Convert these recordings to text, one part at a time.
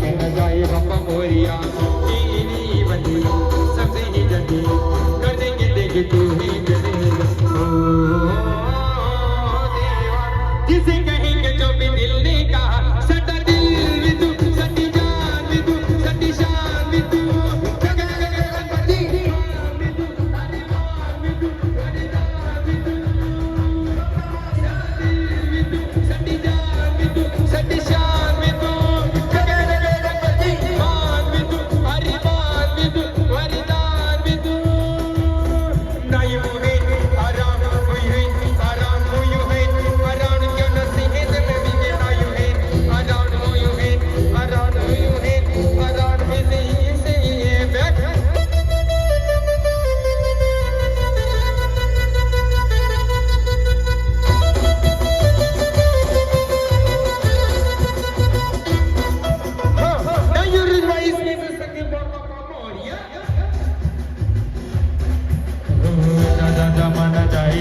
কেন যাই বাবা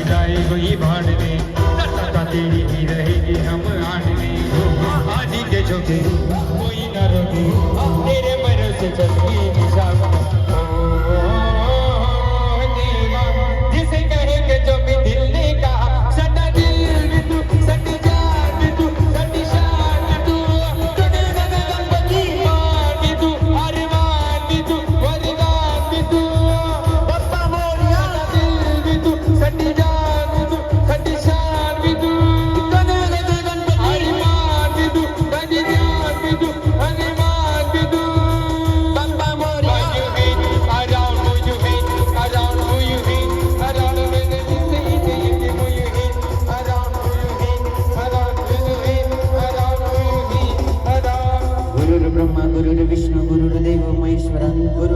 जाए वही भाड़ में। तेरी ही रहेगी हम आड़ में। के झोंके, कोई ना रोके, तेरे भरोसे से गई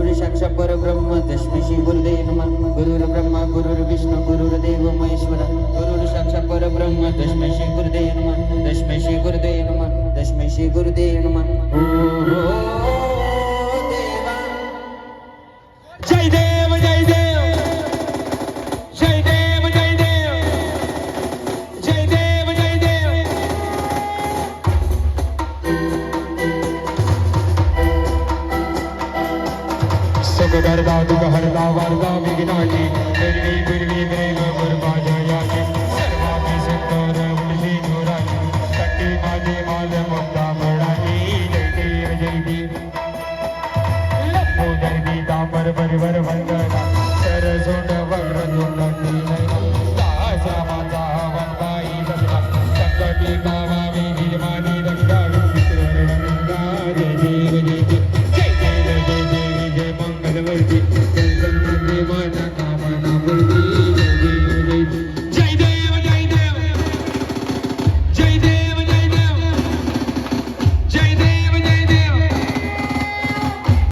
गुरु गुरुसाक्ष परब्रह्म दशमी श्री गुरुदे गुरु गुरुर्ब्रह्मा गुरुर्विष्णु गुरुर्देव महेश्वरा। गुरुसाक्ष परब्रह्म तस्मै श्री गुरुदेव नम। तस्मै श्री गुरुदेव नमः। तस्मै श्री गुरुदे नमः। करदा दुख हरदा वरदा विघ्नाटी बिरवी बिरवी, देव गुरबा जयाटी सर्वा की सुंदर उलसी गुराटी कट्टी बाजे माज मुक्ता बड़ाटी जय देव जय लखो दर्दी दामर परिवर वंद